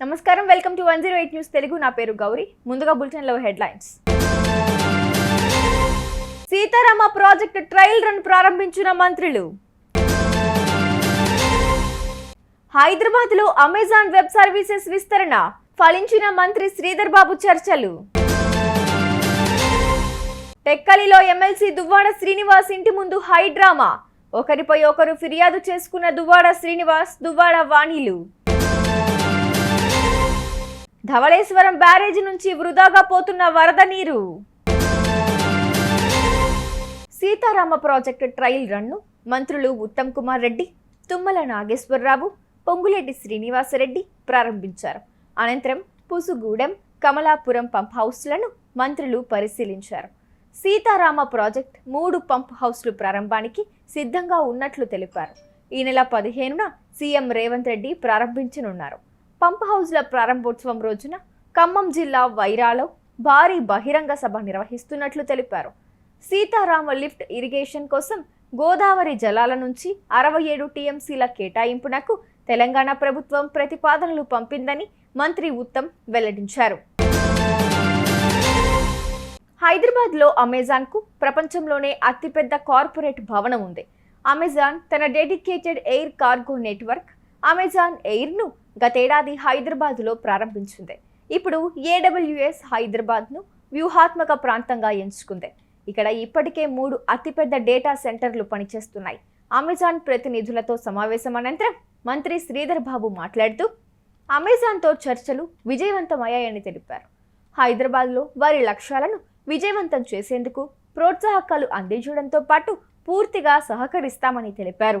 నమస్కారం welcome to one zero eight news Telugu. నా పేరు గౌరీ. ముందుగా బులెటిన్లో headlines. Sitarama project trial run ప్రారంభించిన మంత్రులు. హైదరాబాద్లో అమెజాన్ వెబ్ సర్వీసెస్ విస్తరణ ఫలించిన మంత్రి శ్రీధర్ బాబు చర్చలు. టెక్కలిలో ఎమ్మెల్సీ దువ్వాడ శ్రీనివాస్ ఇంటి ముందు హై డ్రామా. ఒకరిపై ఒకరు ఫిర్యాదు చేసుకున్న దువ్వాడ శ్రీనివాస్ దువ్వాడ వాణిలు. ధవళేశ్వరం బ్యారేజీ నుంచి వృధాగా పోతున్న వరద నీరు. సీతారామ ప్రాజెక్టు ట్రయల్ రన్ను మంత్రులు ఉత్తమ్ కుమార్ రెడ్డి తుమ్మల నాగేశ్వరరావు పొంగులేటి శ్రీనివాసరెడ్డి ప్రారంభించారు. అనంతరం పుసుగూడెం కమలాపురం పంప్ హౌస్లను మంత్రులు పరిశీలించారు. సీతారామ ప్రాజెక్ట్ మూడు పంప్ హౌస్లు ప్రారంభానికి సిద్ధంగా ఉన్నట్లు తెలిపారు. ఈ నెల పదిహేనున సీఎం రేవంత్ రెడ్డి ప్రారంభించనున్నారు. పంప్ హౌస్ల ప్రారంభోత్సవం రోజున ఖమ్మం జిల్లా వైరాలో భారీ బహిరంగ సభ నిర్వహిస్తున్నట్లు తెలిపారు. సీతారామ లిఫ్ట్ ఇరిగేషన్ కోసం గోదావరి జలాల నుంచి అరవై ఏడు టీఎంసీల కేటాయింపునకు తెలంగాణ ప్రభుత్వం ప్రతిపాదనలు పంపిందని మంత్రి ఉత్తమ్ వెల్లడించారు. హైదరాబాద్లో అమెజాన్కు ప్రపంచంలోనే అతిపెద్ద కార్పొరేట్ భవనం ఉంది. అమెజాన్ తన dedicated air cargo network Amazon ఎయిర్ను గతేడాది హైదరాబాద్లో ప్రారంభించింది. ఇప్పుడు ఏడబ్ల్యూఎస్ హైదరాబాద్ను వ్యూహాత్మక ప్రాంతంగా ఎంచుకుంది. ఇక్కడ ఇప్పటికే మూడు అతిపెద్ద డేటా సెంటర్లు పనిచేస్తున్నాయి. అమెజాన్ ప్రతినిధులతో సమావేశం అనంతరం మంత్రి శ్రీధర్ బాబు మాట్లాడుతూ అమెజాన్తో చర్చలు విజయవంతమయ్యాయని తెలిపారు. హైదరాబాద్లో వారి లక్ష్యాలను విజయవంతం చేసేందుకు ప్రోత్సాహకాలు అందించడంతో పాటు పూర్తిగా సహకరిస్తామని తెలిపారు.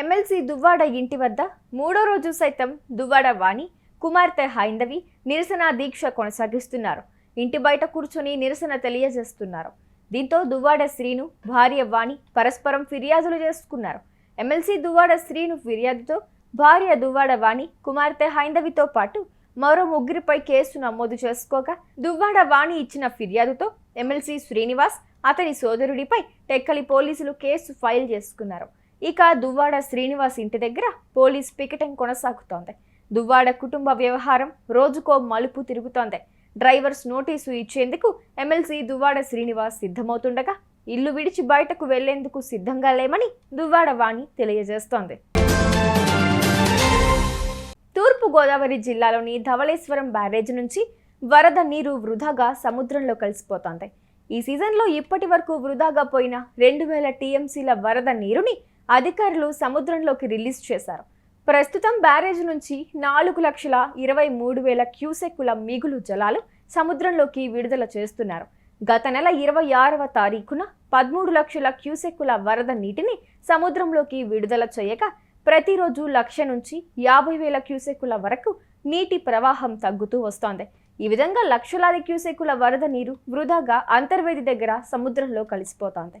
ఎమ్మెల్సీ దువ్వాడ ఇంటి వద్ద మూడో రోజు సైతం దువ్వాడ వాణి కుమార్తె హైందవి నిరసన దీక్ష కొనసాగిస్తున్నారు. ఇంటి బయట కూర్చొని నిరసన తెలియజేస్తున్నారు. దీంతో దువ్వాడ శ్రీను భార్య వాణి పరస్పరం ఫిర్యాదులు చేసుకున్నారు. ఎమ్మెల్సీ దువ్వాడ శ్రీను ఫిర్యాదుతో భార్య దువ్వాడ వాణి కుమార్తె హైందవితో పాటు మరో ముగ్గురిపై కేసు నమోదు చేసుకోగా దువ్వాడ వాణి ఇచ్చిన ఫిర్యాదుతో ఎమ్మెల్సీ శ్రీనివాస్ అతని సోదరుడిపై టెక్కలి పోలీసులు కేసు ఫైల్ చేసుకున్నారు. ఇక దువ్వాడ శ్రీనివాస్ ఇంటి దగ్గర పోలీస్ పికెటింగ్ కొనసాగుతోంది. దువ్వాడ కుటుంబ వ్యవహారం రోజుకో మలుపు తిరుగుతోంది. డ్రైవర్స్ నోటీసు ఇచ్చేందుకు ఎమ్మెల్సీ దువ్వాడ శ్రీనివాస్ సిద్ధమవుతుండగా ఇల్లు విడిచి బయటకు వెళ్ళేందుకు సిద్ధంగా లేమని దువ్వాడ వాణి తెలియజేస్తోంది. తూర్పు గోదావరి జిల్లాలోని ధవళేశ్వరం బ్యారేజ్ నుంచి వరద నీరు వృధాగా సముద్రంలో కలిసిపోతోంది. ఈ సీజన్లో ఇప్పటి వరకు వృధాగా పోయిన రెండు వేల టీఎంసీల వరద నీరుని అధికారులు సముద్రంలోకి రిలీజ్ చేశారు. ప్రస్తుతం బ్యారేజ్ నుంచి నాలుగు లక్షల ఇరవై మూడు వేల క్యూసెక్కుల మిగులు జలాలు సముద్రంలోకి విడుదల చేస్తున్నారు. గత నెల ఇరవై ఆరవ తారీఖున పదమూడు లక్షల క్యూసెక్కుల వరద నీటిని సముద్రంలోకి విడుదల చేయగా ప్రతిరోజు లక్ష నుంచి యాభై వేల క్యూసెక్కుల వరకు నీటి ప్రవాహం తగ్గుతూ వస్తోంది. ఈ విధంగా లక్షలాది క్యూసెక్కుల వరద నీరు వృధాగా అంతర్వేది దగ్గర సముద్రంలో కలిసిపోతోంది.